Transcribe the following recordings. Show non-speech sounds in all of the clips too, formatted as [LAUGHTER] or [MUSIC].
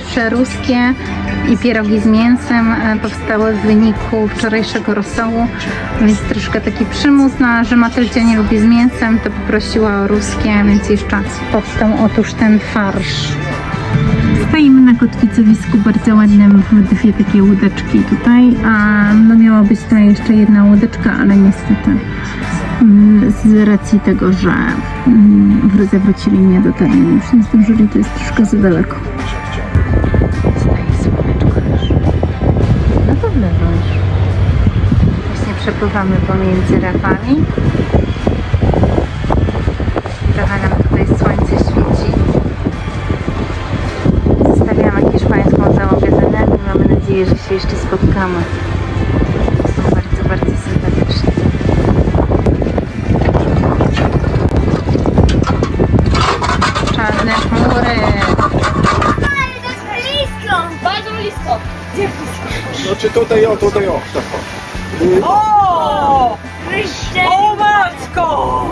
pierwsze ruskie i pierogi z mięsem e, powstały w wyniku wczorajszego rosołu, więc troszkę taki przymus, no, że Matyldzia nie lubi z mięsem, to poprosiła o ruskie, więc jeszcze powstał otóż ten farsz. Stoimy na kotwicowisku bardzo ładnym w dwie takie łódeczki tutaj, a no miała być ta jeszcze jedna łódeczka, ale niestety mm, z racji tego, że mm, zawrócili mnie do już nie zdążyli, to jest troszkę za daleko. Przepływamy pomiędzy rafami. Trochę nam tutaj słońce świeci. Zostawiamy hiszpańską załogę za nami. Mamy nadzieję, że się jeszcze spotkamy. Są bardzo, bardzo sympatyczni. Czarne chmury. Jest blisko! Bardzo blisko. Gdzie blisko? Znaczy tutaj o, tutaj o. Tak o. O! Wyższe! O matko!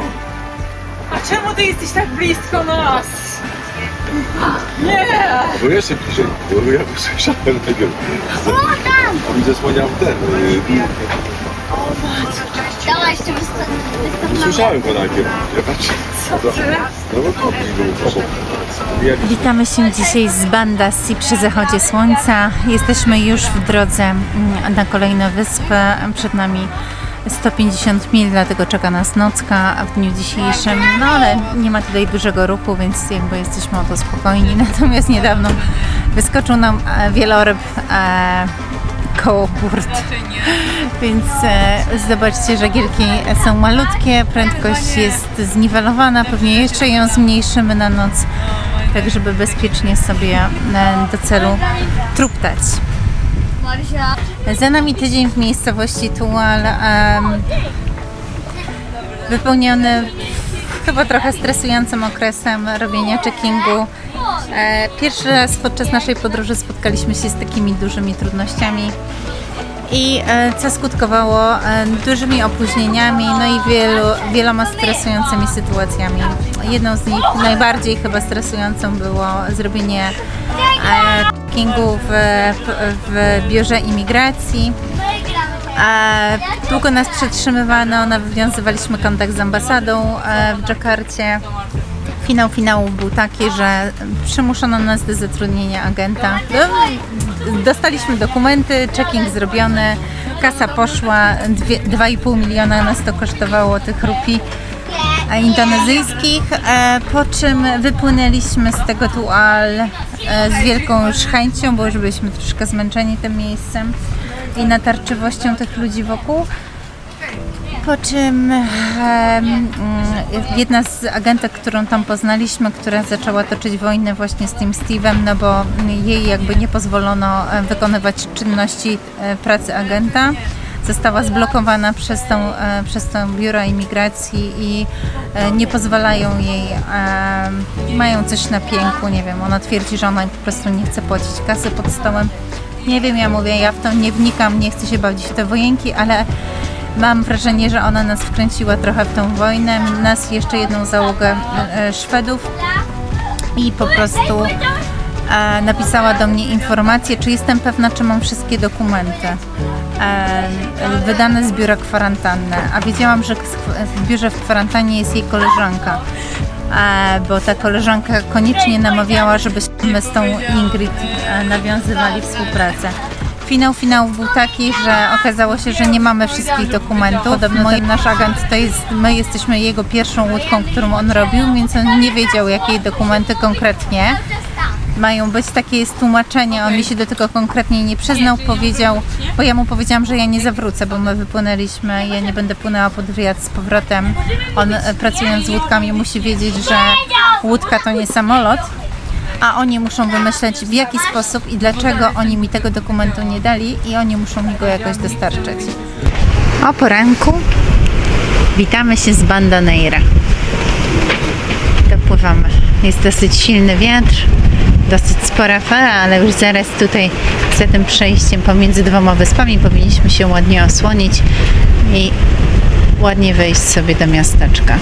A czemu ty jesteś tak blisko nas? Nie! Bo jeszcze bliżej, bo ja usłyszałem tego. A mi zasłaniał ten. y, Dawaj jeszcze wystąpić. Słyszałem go najpierw. Ja patrzę. No bo kopii był obok. Jak Witamy się dzisiaj z Bandasi przy zachodzie słońca. Jesteśmy już w drodze mm, na kolejną wyspę. Przed nami 150 mil, dlatego czeka nas nocka w dniu dzisiejszym. No ale nie ma tutaj dużego ruchu, więc jakby jesteśmy o to spokojni. [LAUGHS] Natomiast niedawno wyskoczył nam e, wieloryb e, koło. Więc e, zobaczcie, że gierki są malutkie, prędkość jest zniwelowana, pewnie jeszcze ją zmniejszymy na noc, tak żeby bezpiecznie sobie e, do celu truptać. Za nami tydzień w miejscowości Tual, em, wypełniony chyba trochę stresującym okresem robienia checkingu. E, Pierwszy raz podczas naszej podróży spotkaliśmy się z takimi dużymi trudnościami i e, co skutkowało e, dużymi opóźnieniami, no i wielu, wieloma stresującymi sytuacjami. Jedną z nich, najbardziej chyba stresującą było zrobienie checkingu w, w, biurze imigracji. Długo nas przetrzymywano, nawiązywaliśmy kontakt z ambasadą w Dżakarcie. Finał finałów był taki, że przymuszono nas do zatrudnienia agenta. No, Dostaliśmy dokumenty, checking zrobiony, kasa poszła, dwie- 2,5 miliona nas to kosztowało tych rupii e, indonezyjskich, e, po czym wypłynęliśmy z tego tual e, z wielką już chęcią, bo już byliśmy troszkę zmęczeni tym miejscem i natarczywością tych ludzi wokół. Po czym mm, jedna z agentek, którą tam poznaliśmy, która zaczęła toczyć wojnę właśnie z tym Steve'em, no bo jej jakby nie pozwolono wykonywać czynności e, pracy agenta. Została zblokowana przez tą, e, przez tą biuro imigracji i e, nie pozwalają jej, mają coś na pięku, nie wiem, ona twierdzi, że ona po prostu nie chce płacić kasy pod stołem. Nie wiem, ja mówię, ja w to nie wnikam, nie chcę się bawić w te wojenki, ale Mam wrażenie, że ona nas wkręciła trochę w tą wojnę, nas jeszcze jedną załogę e, Szwedów i po prostu e, napisała do mnie informację, czy jestem pewna, czy mam wszystkie dokumenty e, wydane z biura kwarantanny, a wiedziałam, że w biurze w kwarantannie jest jej koleżanka. Bo ta koleżanka koniecznie namawiała, żebyśmy z tą Ingrid nawiązywali współpracę. Finał finałów był taki, że okazało się, że nie mamy wszystkich dokumentów. Ten nasz agent to jest, my jesteśmy jego pierwszą łódką, którą on robił, więc on nie wiedział, jakie dokumenty konkretnie mają być. Takie jest tłumaczenie. On mi się do tego konkretnie nie przyznał. Powiedział, bo ja mu powiedziałam, że ja nie zawrócę, bo my wypłynęliśmy. Ja nie będę płynęła pod wywiad z powrotem. On e, pracując z łódkami musi wiedzieć, że łódka to nie samolot a oni muszą wymyśleć w jaki sposób i dlaczego oni mi tego dokumentu nie dali i oni muszą mi go jakoś dostarczyć. O poranku witamy się z Bandaneira. Dopływamy. Jest dosyć silny wiatr, dosyć spora fala, ale już zaraz tutaj za tym przejściem pomiędzy dwoma wyspami powinniśmy się ładnie osłonić i ładnie wejść sobie do miasteczka.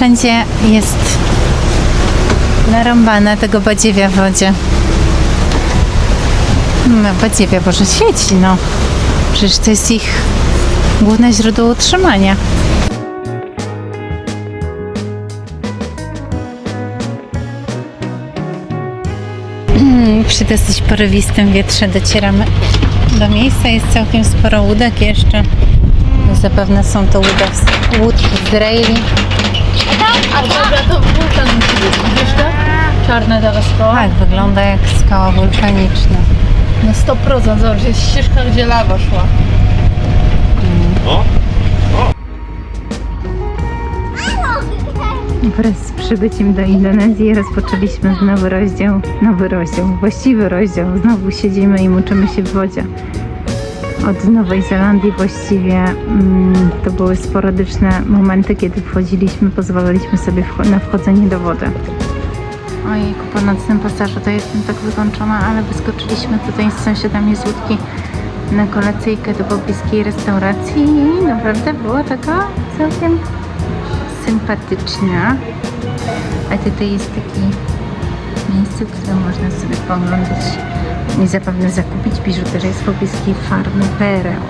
Wszędzie jest narąbane tego badziewia w wodzie. No, badziewia, Boże, świeci, no. Przecież to jest ich główne źródło utrzymania. [CLEARS THROAT] Przy dosyć porywistym wietrze docieramy do miejsca. Jest całkiem sporo łódek jeszcze. Zapewne są to łódki z, łódki. A dobra, to wulkan musi być, widzisz to? Czarna taka skała. Tak, wygląda jak skała wulkaniczna. Na 100%, zobacz, jest ścieżka, gdzie lawa szła. No. Wraz z przybyciem do Indonezji rozpoczęliśmy nowy rozdział, nowy rozdział, właściwy rozdział. Znowu siedzimy i muczymy się w wodzie. Od Nowej Zelandii właściwie mm, to były sporadyczne momenty, kiedy wchodziliśmy, pozwalaliśmy sobie na wchodzenie do wody. Ojejku, po nocnym pasażu to jestem tak wykończona, ale wyskoczyliśmy tutaj z sąsiadami z łódki na kolacyjkę do pobliskiej restauracji i naprawdę była taka całkiem sympatyczna. A tutaj jest takie miejsce, w którym można sobie poglądać i zapewne zakupić biżuterię z pobliskiej farmy pereł.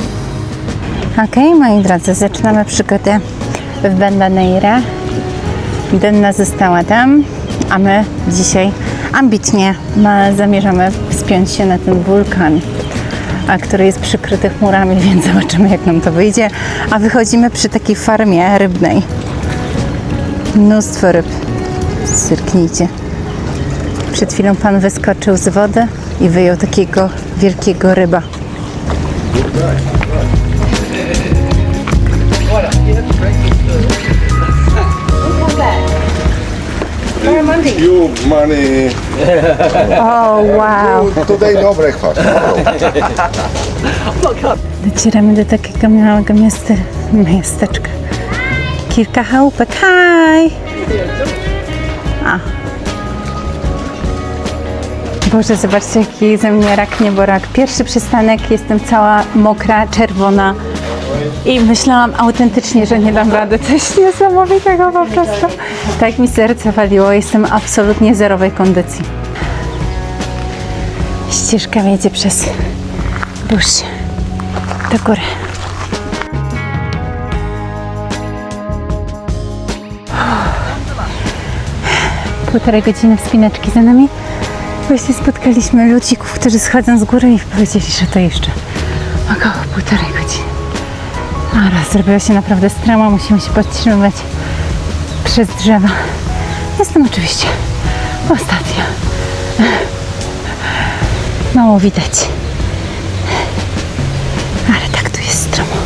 Okej, moi drodzy, zaczynamy przygodę w Bandaneira. Denna została tam, a my dzisiaj ambitnie zamierzamy wspiąć się na ten wulkan, a który jest przykryty chmurami, [LAUGHS] więc zobaczymy jak nam to wyjdzie. A wychodzimy przy takiej farmie rybnej. Mnóstwo ryb. Zerknijcie. Przed chwilą pan wyskoczył z wody i wyjął takiego wielkiego ryba. You money. O, wow! Today no breakfast. Docieramy do takiego małego miasta, miasteczka. Kilka chałupek. Hi! A. Boże, zobaczcie jaki ze mnie rak nieborak. Pierwszy przystanek, jestem cała mokra, czerwona i myślałam autentycznie, że nie dam rady. Coś niesamowitego po prostu. Tak mi serce waliło. Jestem absolutnie zerowej kondycji. Ścieżka jedzie przez burz do góry. Półtorej godziny wspinaczki za nami. Właśnie spotkaliśmy ludzików, którzy schodzą z góry i powiedzieli, że to jeszcze około półtorej godziny. A raz zrobiło się naprawdę stroma, musimy się podtrzymywać przez drzewa. Jestem oczywiście ostatnia. Mało widać. Ale tak tu jest stromo.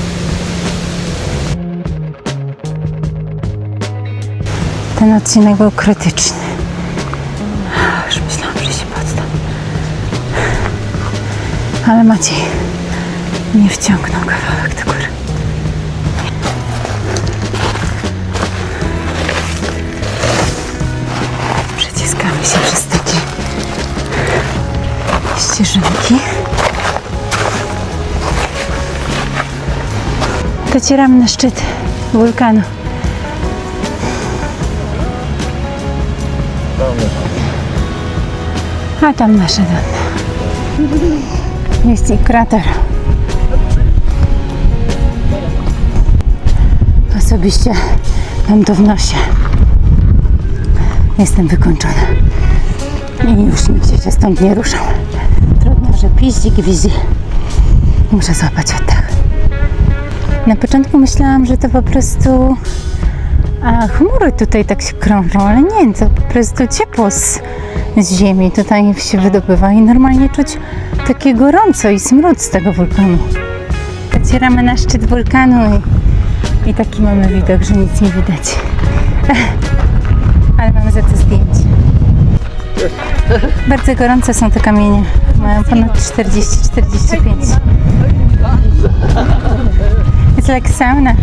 Ten odcinek był krytyczny. Ale Maciej mnie wciągnął kawałek do góry. Przeciskamy się przez takie ścieżynki. Docieramy na szczyt wulkanu. A tam nasze dane. Jest i krater. Osobiście mam to w nosie. Jestem wykończona. I już nigdzie się stąd nie ruszam. Trudno, że piździ gwizdi. Muszę złapać oddech. Na początku myślałam, że to po prostu a, chmury tutaj tak się krążą, ale nie, to po prostu ciepło z, z ziemi tutaj się wydobywa i normalnie czuć takie gorąco i smród z tego wulkanu. Docieramy na szczyt wulkanu i, i taki mamy widok, że nic nie widać. [LAUGHS] Ale mamy za to zdjęcie. Bardzo gorące są te kamienie. Mają ponad 40-45. It's like sauna.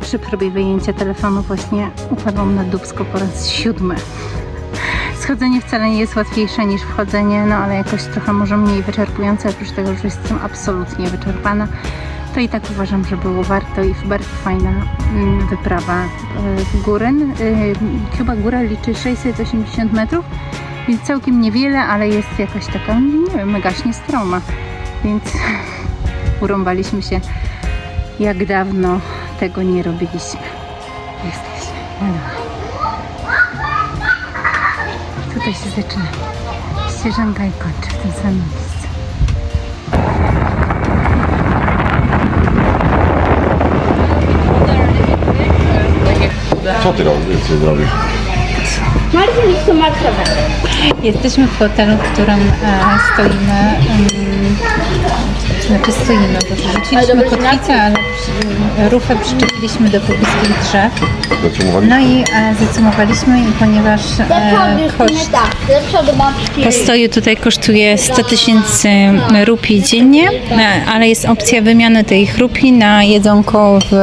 Przy próbie wyjęcia telefonu właśnie upadłam na dubsko po raz siódmy. Schodzenie wcale nie jest łatwiejsze niż wchodzenie, no ale jakoś trochę może mniej wyczerpujące, oprócz tego, że jestem absolutnie wyczerpana to i tak uważam, że było warto i bardzo fajna mm, wyprawa e, w górę. E, Chyba góra liczy 680 metrów, więc całkiem niewiele, ale jest jakaś taka, nie wiem, megaśnie stroma, więc [LAUGHS] urąbaliśmy się jak dawno tego nie robiliśmy. Jesteśmy. na dole. Tutaj się zaczyna ścieżanka i kończy w tym samym miejscu. Co ty robisz? Co zrobisz? Marcin już to martwe. Jesteśmy w hotelu, w którym e, stoimy. em, znaczy stoimy, bo rzuciliśmy kotwicę, ale przy, rufę przyczepiliśmy do pobliskich drzew. No i e, zacumowaliśmy i ponieważ e, koszt tak. Postoju tutaj kosztuje 100 tysięcy rupii dziennie, e, ale jest opcja wymiany tych rupii na jedzonko w,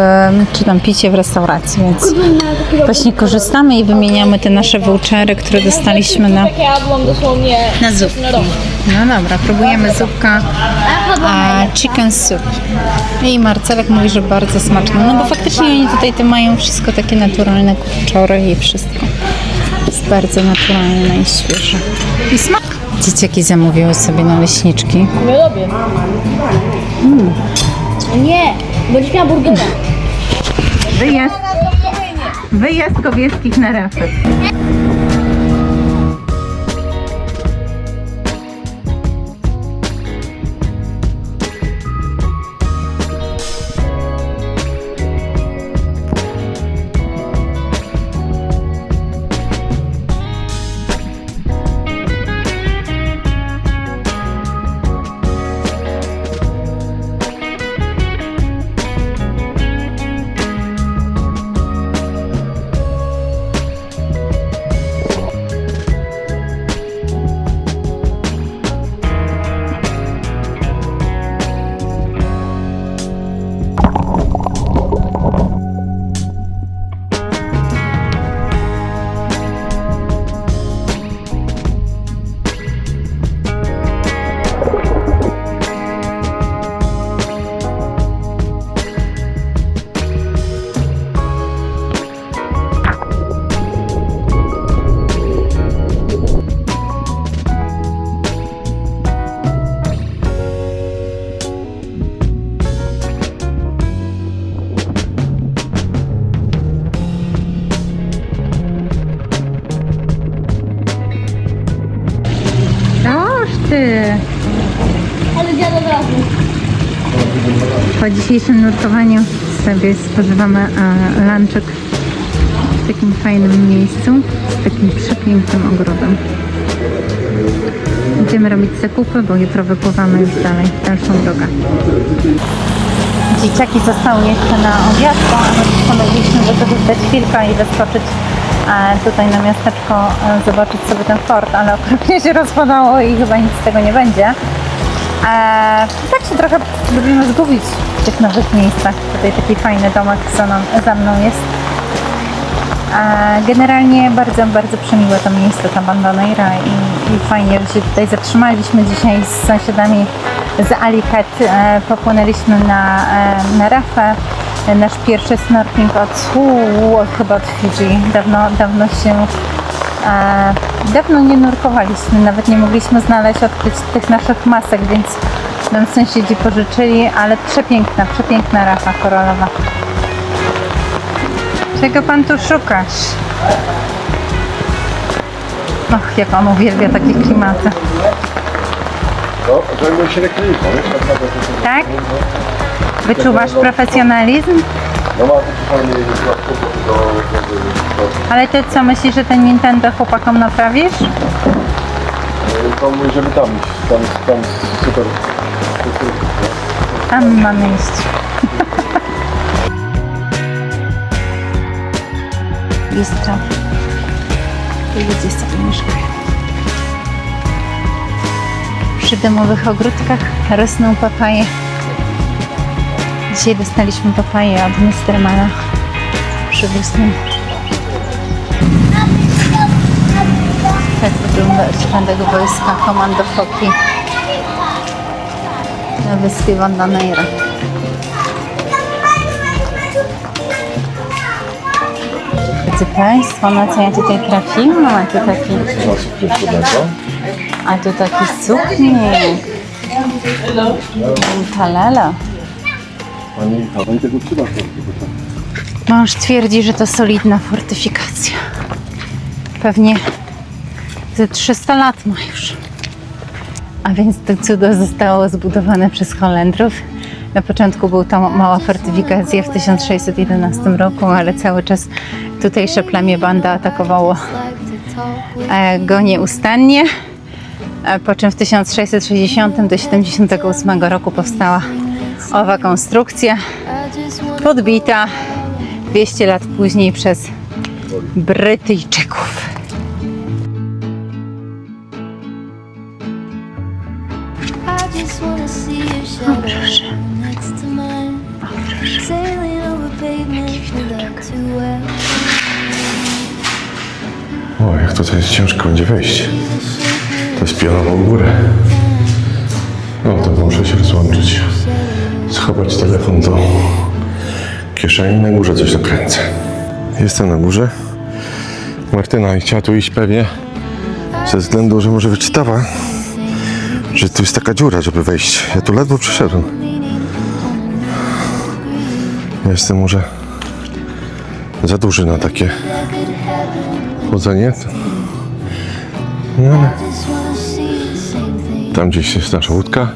czy tam picie w restauracji, więc właśnie korzystamy i wymieniamy te nasze vouchery, które dostaliśmy na ja byłam dosłownie na zupki. No dobra, próbujemy zupka a chicken soup. I Marcelek mówi, że bardzo smaczne. No bo faktycznie oni tutaj te mają wszystko takie naturalne kurczory i wszystko. Jest bardzo naturalne i świeże. I smak. Dzieciaki zamówiły sobie naleśniczki. Nie lubię. Nie, będziesz miała burgera. Wyjazd, wyjazd kobieskich na rafę. Po dzisiejszym nurkowaniu sobie spożywamy e, lunchek w takim fajnym miejscu, z takim przepięknym ogrodem. Będziemy robić zakupy, bo jutro wypływamy już dalej, dalszą drogę. Dzieciaki zostały jeszcze na obiad, my postanowiliśmy wykorzystać chwilkę i wyskoczyć e, tutaj na miasteczko, e, zobaczyć sobie ten fort, ale okropnie się rozpadało i chyba nic z tego nie będzie. Tak się trochę lubimy zgubić tych nowych miejscach. Tutaj taki fajny domek za, za mną jest. E, generalnie bardzo, bardzo przemiłe to miejsce, ta Bandaneira i, i fajnie, że się tutaj zatrzymaliśmy dzisiaj z sąsiadami z Alicat. E, popłynęliśmy na, e, na rafę. E, Nasz pierwszy snorkeling od, uu, chyba od Fidżi. Dawno, dawno się E, dawno nie nurkowaliśmy, nawet nie mogliśmy znaleźć odkryć tych naszych masek, więc nam sąsiedzi pożyczyli, ale przepiękna, przepiękna rafa koralowa. Czego pan tu szukasz? Och, jak on uwielbia takie klimaty. No, zajmuję się reklamiką, wiesz? Tak? Wyczuwasz profesjonalizm? No ma do, do, do, Ale ty co, myślisz, że ten Nintendo chłopakom naprawisz? do, to żeby tam tam, tam super, Tam mamy iść. Bistro. Tu ludzie sobie mieszkają. Przy domowych ogródkach rosną papaje. Dzisiaj dostaliśmy papaje od Mistermana. Przywiózł. Tak wygląda szklanego wojska komando Foki nowy Steven Daneira. Drodzy Państwo, na co ja tutaj trafiłam? No, a tu taki... A tu taki suknik. Talela. Mąż no, twierdzi, że to solidna fortyfikacja. Pewnie ze 300 lat ma już. A więc to cudo zostało zbudowane przez Holendrów. Na początku była to mała fortyfikacja w 1611 roku, ale cały czas tutejsze plemię banda atakowało e, go nieustannie. E, Po czym w 1660 do 78 roku powstała owa konstrukcja podbita 200 lat później przez Brytyjczyków. O, jak tutaj ciężko będzie wejść. To jest pionową górę. No to muszę się rozłączyć. Schować telefon do kieszeni. Na górze coś dokręcę. Jestem na górze. Martyna chciała tu iść pewnie ze względu, że może wyczytała, że tu jest taka dziura, żeby wejść. Ja tu ledwo przyszedłem. Jestem może za duży na takie chodzenie. Tam gdzieś jest nasza łódka.